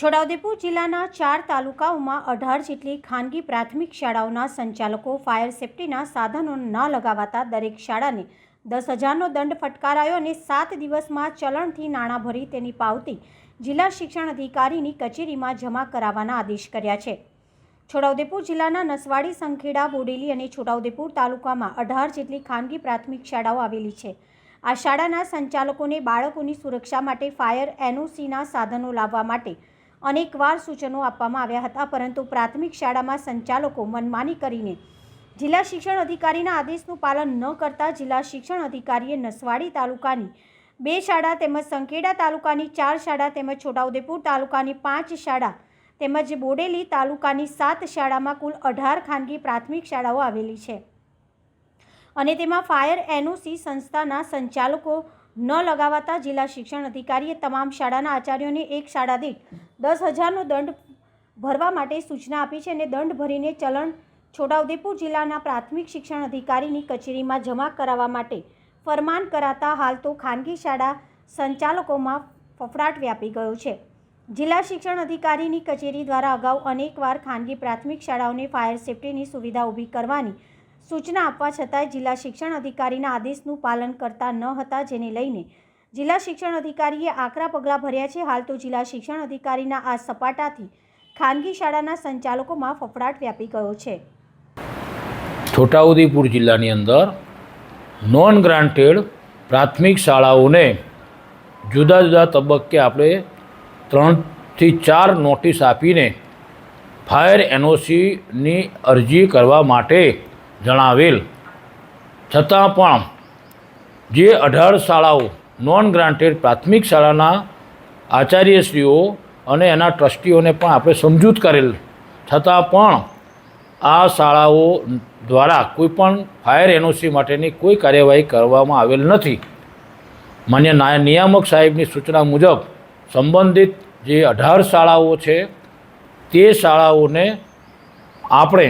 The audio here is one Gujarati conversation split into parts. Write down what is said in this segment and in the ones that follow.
છોટાઉદેપુર જિલ્લાના ચાર તાલુકાઓમાં અઢાર જેટલી ખાનગી પ્રાથમિક શાળાઓના સંચાલકો ફાયર સેફટીના સાધનો ન લગાવાતા દરેક શાળાને દસ હજારનો દંડ ફટકારાયો અને સાત દિવસમાં ચલણથી નાણાં ભરી તેની પાવતી જિલ્લા શિક્ષણ અધિકારીની કચેરીમાં જમા કરાવવાના આદેશ કર્યા છે. છોટાઉદેપુર જિલ્લાના નસવાડી, સંખેડા, બોડેલી અને છોટાઉદેપુર તાલુકામાં અઢાર જેટલી ખાનગી પ્રાથમિક શાળાઓ આવેલી છે. આ શાળાના સંચાલકોને બાળકોની સુરક્ષા માટે ફાયર એનઓસીના સાધનો લાવવા માટે અનેકવાર સૂચનો આપવામાં આવ્યા હતા, પરંતુ પ્રાથમિક શાળામાં સંચાલકો મનમાની કરીને જિલ્લા શિક્ષણ અધિકારીના આદેશનું પાલન ન કરતા જિલ્લા શિક્ષણ અધિકારીએ નસવાડી તાલુકાની બે શાળા તેમજ સંખેડા તાલુકાની ચાર શાળા તેમજ છોટાઉદેપુર તાલુકાની પાંચ શાળા તેમજ બોડેલી તાલુકાની સાત શાળામાં કુલ અઢાર ખાનગી પ્રાથમિક શાળાઓ આવેલી છે. અને તેમાં ફાયર એનઓસી સંસ્થાના સંચાલકો ન લગાવાતા જિલ્લા શિક્ષણ અધિકારીએ તમામ શાળાના આચાર્યોને એક શાળા દીઠ દસ હજારનો દંડ ભરવા માટે સૂચના આપી છે અને દંડ ભરીને ચલણ છોટાઉદેપુર જિલ્લાના પ્રાથમિક શિક્ષણ અધિકારીની કચેરીમાં જમા કરાવવા માટે ફરમાન કરાતા હાલ તો ખાનગી શાળા સંચાલકોમાં ફફડાટ વ્યાપી ગયો છે. જિલ્લા શિક્ષણ અધિકારીની કચેરી દ્વારા અગાઉ અનેકવાર ખાનગી પ્રાથમિક શાળાઓને ફાયર સેફટીની સુવિધા ઊભી કરવાની સૂચના આપવા છતાંય જિલ્લા શિક્ષણ અધિકારીના આદેશનું પાલન કરતા ન હતા, જેને લઈને જિલ્લા શિક્ષણ અધિકારીએ આકરા પગલાં ભર્યા છે. હાલ તો જિલ્લા શિક્ષણ અધિકારીના આ સપાટાથી ખાનગી શાળાના સંચાલકોમાં ફફડાટ વ્યાપી ગયો છે. છોટાઉદેપુર જિલ્લાની અંદર નોન ગ્રાન્ટેડ પ્રાથમિક શાળાઓને જુદા જુદા તબક્કે આપણે ત્રણથી ચાર નોટિસ આપીને ફાયર એનઓસીની અરજી કરવા માટે જણાવેલ. છતાં પણ જે અઢાર શાળાઓ નોન ગ્રાન્ટેડ પ્રાથમિક શાળાના આચાર્યશ્રીઓ અને એના ટ્રસ્ટીઓને પણ આપણે સમજૂત કરેલ. છતાં પણ આ શાળાઓ દ્વારા કોઈપણ ફાયર એનઓસી માટેની કોઈ કાર્યવાહી કરવામાં આવેલ નથી. માન્ય નાય નિયામક સાહેબની સૂચના મુજબ સંબંધિત જે અઢાર શાળાઓ છે, તે શાળાઓને આપણે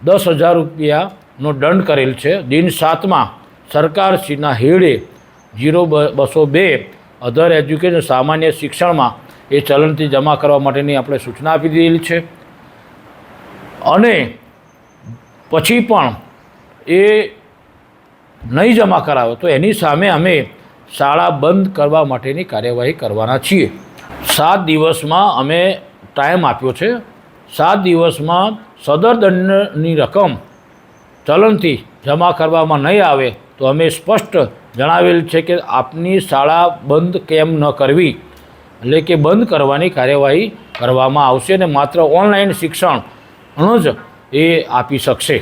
દસ હજાર રૂપિયાનો દંડ કરેલ છે. દિન સાતમાં સરકારશ્રીના હેડે જીરો બસો બે અધર એજ્યુકેશન સામાન્ય શિક્ષણમાં એ ચલણથી જમા કરવા માટેની આપણે સૂચના આપી દીધેલી છે. અને પછી પણ એ નહીં જમા કરાવે તો એની સામે અમે શાળા બંધ કરવા માટેની કાર્યવાહી કરવાના છીએ. સાત દિવસમાં અમે ટાઈમ આપ્યો છે. સાત દિવસમાં સદર દંડની રકમ ચલણથી જમા કરવામાં નહીં આવે તો અમે સ્પષ્ટ જણાવેલ છે કે આપની શાળા બંધ કેમ ન કરવી, એટલે કે બંધ કરવાની કાર્યવાહી કરવામાં આવશે અને માત્ર ઓનલાઈન શિક્ષણ જ એ આપી શકશે.